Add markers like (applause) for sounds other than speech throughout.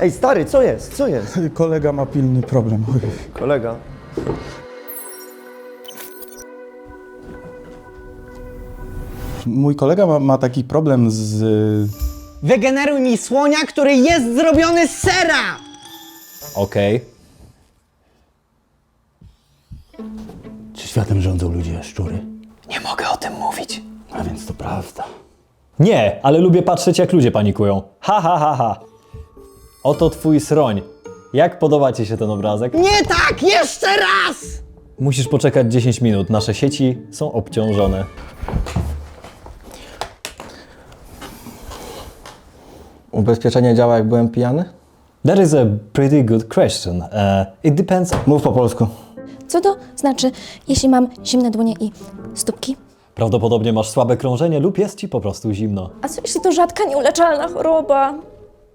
Ej, stary, co jest? Co jest? (laughs) Kolega ma pilny problem. Oj. Kolega. Mój kolega ma, ma taki problem z... Wygeneruj mi słonia, który jest zrobiony z sera! Okej. Czy światem rządzą ludzie szczury? Nie mogę o tym mówić. A więc to prawda. Nie, ale lubię patrzeć, jak ludzie panikują. Ha, ha, ha, ha. Oto twój sroń. Jak podoba ci się ten obrazek? Nie tak! Jeszcze raz! Musisz poczekać 10 minut. Nasze sieci są obciążone. Ubezpieczenie działa jak byłem pijany? That is a pretty good question. Uh, it depends. Mów po polsku. Co to znaczy, jeśli mam zimne dłonie i stópki? Prawdopodobnie masz słabe krążenie lub jest ci po prostu zimno. A co jeśli to rzadka, nieuleczalna choroba?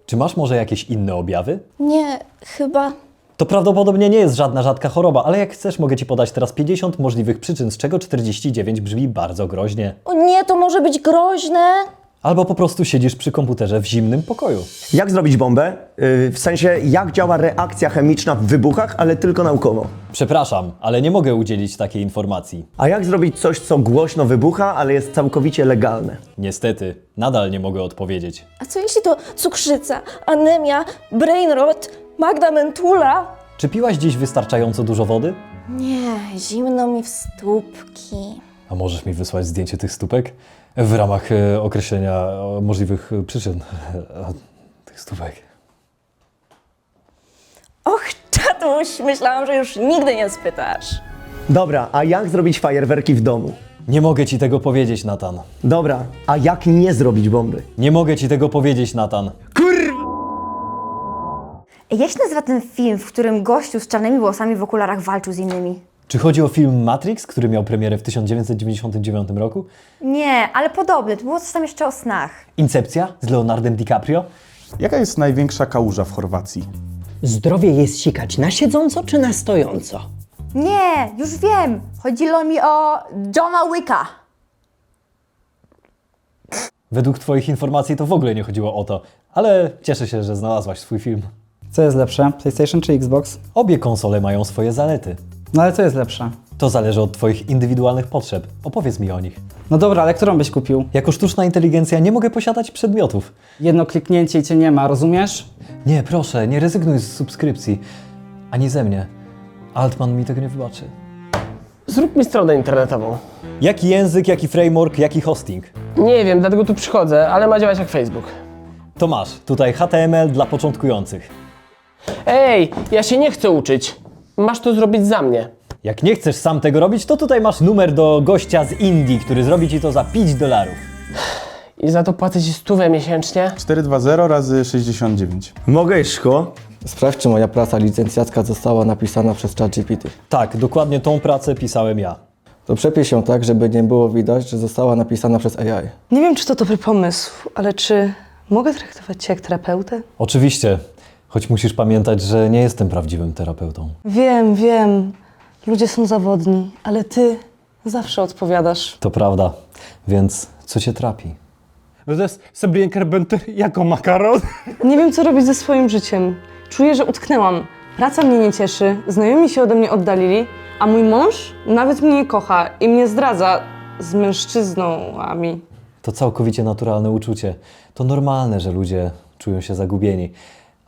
Czy masz może jakieś inne objawy? Nie, chyba. To prawdopodobnie nie jest żadna rzadka choroba, ale jak chcesz, mogę ci podać teraz 50 możliwych przyczyn, z czego 49 brzmi bardzo groźnie. O nie, to może być groźne. Albo po prostu siedzisz przy komputerze w zimnym pokoju. Jak zrobić bombę? Yy, w sensie, jak działa reakcja chemiczna w wybuchach, ale tylko naukowo. Przepraszam, ale nie mogę udzielić takiej informacji. A jak zrobić coś, co głośno wybucha, ale jest całkowicie legalne? Niestety, nadal nie mogę odpowiedzieć. A co jeśli to cukrzyca, anemia, brain rot, Magda Mentula? Czy piłaś dziś wystarczająco dużo wody? Nie, zimno mi w stópki. A możesz mi wysłać zdjęcie tych stópek? W ramach e, określenia e, możliwych e, przyczyn (laughs) tych stópek. Och, czatuś, myślałam, że już nigdy nie spytasz. Dobra, a jak zrobić fajerwerki w domu? Nie mogę ci tego powiedzieć, Natan. Dobra, a jak nie zrobić bomby? Nie mogę ci tego powiedzieć, Natan. Jak się nazywa ten film, w którym gościu z czarnymi włosami w okularach walczył z innymi? Czy chodzi o film Matrix, który miał premierę w 1999 roku? Nie, ale podobny. To było coś tam jeszcze o snach. Incepcja z Leonardem DiCaprio? Jaka jest największa kałuża w Chorwacji? Zdrowie jest sikać na siedząco czy na stojąco? Nie, już wiem. Chodziło mi o Johna Wicka. Według twoich informacji to w ogóle nie chodziło o to, ale cieszę się, że znalazłaś swój film. Co jest lepsze, PlayStation czy Xbox? Obie konsole mają swoje zalety. No ale co jest lepsze? To zależy od twoich indywidualnych potrzeb. Opowiedz mi o nich. No dobra, ale którą byś kupił? Jako sztuczna inteligencja nie mogę posiadać przedmiotów. Jedno kliknięcie i cię nie ma, rozumiesz? Nie, proszę, nie rezygnuj z subskrypcji. Ani ze mnie. Altman mi tego nie wybaczy. Zrób mi stronę internetową. Jaki język, jaki framework, jaki hosting? Nie wiem, dlatego tu przychodzę, ale ma działać jak Facebook. To masz, tutaj HTML dla początkujących. Ej, ja się nie chcę uczyć. Masz to zrobić za mnie. Jak nie chcesz sam tego robić, to tutaj masz numer do gościa z Indii, który zrobi ci to za 5 dolarów. I za to płacę ci stówę miesięcznie? 420 razy 69. Mogę iść szkło? Sprawdź, czy moja praca licencjacka została napisana przez ChatGPT. Tak, dokładnie tą pracę pisałem ja. To przepisz ją tak, żeby nie było widać, że została napisana przez AI. Nie wiem, czy to dobry pomysł, ale czy mogę traktować cię jak terapeutę? Oczywiście, choć musisz pamiętać, że nie jestem prawdziwym terapeutą. Wiem, wiem. Ludzie są zawodni, ale ty zawsze odpowiadasz. To prawda, więc co cię trapi? No to jest Sabrina Carpenter jako makaron. Nie wiem, co robić ze swoim życiem. Czuję, że utknęłam. Praca mnie nie cieszy, znajomi się ode mnie oddalili, a mój mąż nawet mnie nie kocha i mnie zdradza z mężczyznami. To całkowicie naturalne uczucie. To normalne, że ludzie czują się zagubieni.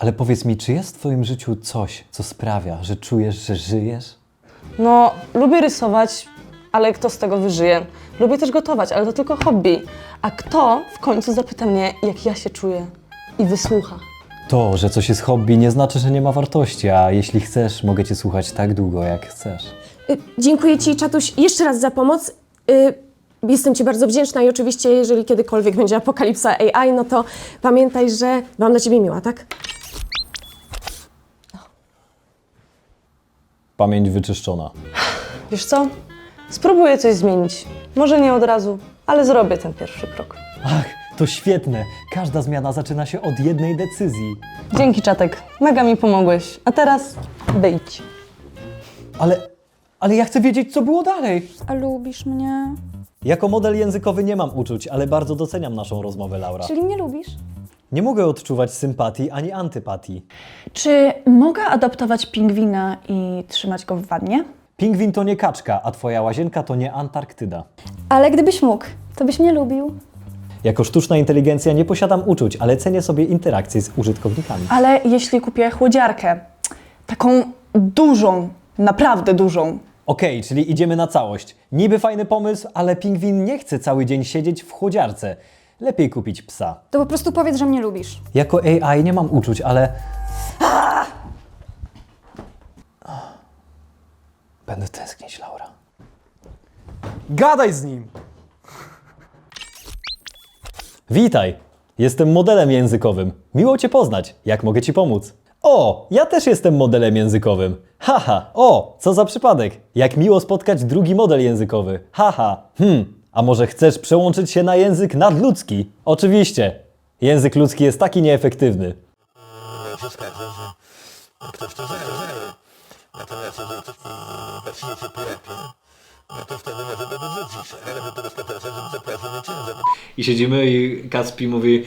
Ale powiedz mi, czy jest w twoim życiu coś, co sprawia, że czujesz, że żyjesz? No, lubię rysować, ale kto z tego wyżyje? Lubię też gotować, ale to tylko hobby. A kto w końcu zapyta mnie, jak ja się czuję i wysłucha? To, że coś jest hobby, nie znaczy, że nie ma wartości, a jeśli chcesz, mogę cię słuchać tak długo, jak chcesz. Y, Dziękuję Ci, Czatuś, jeszcze raz za pomoc. Y, Jestem Ci bardzo wdzięczna i oczywiście, jeżeli kiedykolwiek będzie apokalipsa AI, no to pamiętaj, że mam dla Ciebie miła, tak? Pamięć wyczyszczona. Wiesz co? Spróbuję coś zmienić. Może nie od razu, ale zrobię ten pierwszy krok. Ach, to świetne. Każda zmiana zaczyna się od jednej decyzji. Dzięki, czatek. Mega mi pomogłeś. A teraz wyjdź. Ale, ale ja chcę wiedzieć, co było dalej. A lubisz mnie? Jako model językowy nie mam uczuć, ale bardzo doceniam naszą rozmowę, Laura. Czyli mnie lubisz? Nie mogę odczuwać sympatii ani antypatii. Czy mogę adoptować pingwina i trzymać go w wannie? Pingwin to nie kaczka, a twoja łazienka to nie Antarktyda. Ale gdybyś mógł, to byś mnie lubił. Jako sztuczna inteligencja nie posiadam uczuć, ale cenię sobie interakcje z użytkownikami. Ale jeśli kupię chłodziarkę, taką dużą, naprawdę dużą, Okej, czyli idziemy na całość. Niby fajny pomysł, ale pingwin nie chce cały dzień siedzieć w chłodziarce. Lepiej kupić psa. To po prostu powiedz, że mnie lubisz. Jako AI nie mam uczuć, ale. Będę tęsknić, Laura. Gadaj z nim! Witaj! Jestem modelem językowym. Miło Cię poznać. Jak mogę Ci pomóc? O, ja też jestem modelem językowym. Haha, o, co za przypadek. Jak miło spotkać drugi model językowy. Haha, hmm, a może chcesz przełączyć się na język nadludzki? Oczywiście. Język ludzki jest taki nieefektywny. I siedzimy i Kacpi mówi,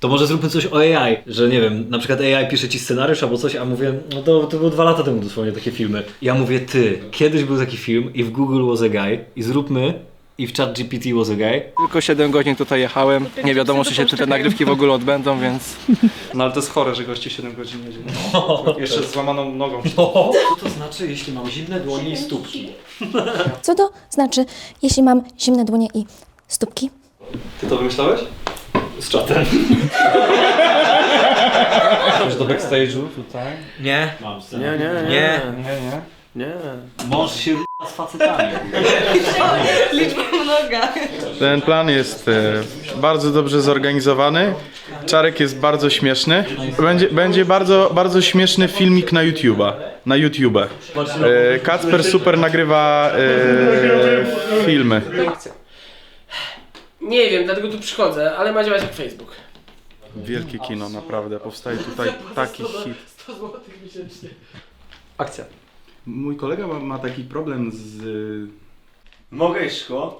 to może zróbmy coś o AI, że nie wiem, na przykład AI pisze ci scenariusz albo coś, a mówię, no to, to było dwa lata temu dosłownie takie filmy. Ja mówię, ty, kiedyś był taki film i w Google was a guy i zróbmy i w chat GPT was a guy. Tylko 7 godzin tutaj jechałem. Nie wiadomo, czy się te nagrywki w ogóle odbędą, więc... No ale to jest chore, że goście 7 godzin jedzie. (laughs) Jeszcze z złamaną nogą. Co to znaczy, jeśli mam zimne dłonie i stópki? (laughs) Co to znaczy, jeśli mam zimne dłonie i stópki? Ty to wymyślałeś? Z czatem. Też do backstage'u tutaj? Nie. Mam Nie, nie, nie. Nie. Nie, nie. Nie. Mąż się z facetami. liczba mnoga. Ten plan jest e, bardzo dobrze zorganizowany. Czarek jest bardzo śmieszny. Będzie, będzie bardzo, bardzo śmieszny filmik na YouTube'a. Na YouTube. E, Kacper super nagrywa e, filmy. Nie wiem, dlatego tu przychodzę, ale ma działać jak Facebook. Wielkie kino, naprawdę. Powstaje tutaj taki hit. 100 zł miesięcznie. Akcja. Mój kolega ma, ma taki problem z... Mogę iść szkło?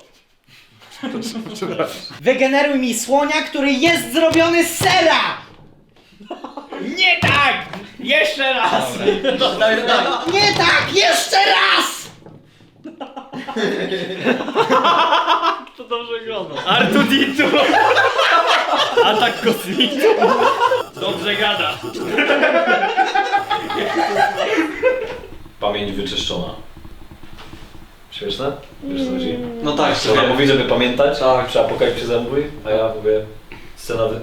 Wygeneruj mi słonia, który jest zrobiony z sera! Nie tak! Jeszcze raz! Nie tak! Jeszcze raz! To dobrze wygląda. Artuditu! Atak kosmitu! Dobrze gada. Pamięć wyczyszczona. Śmieszne? Wiesz co chodzi? No tak, Ona mówi, żeby pamiętać, tak. przy apokalipsie zamówi, a ja mówię scena wy...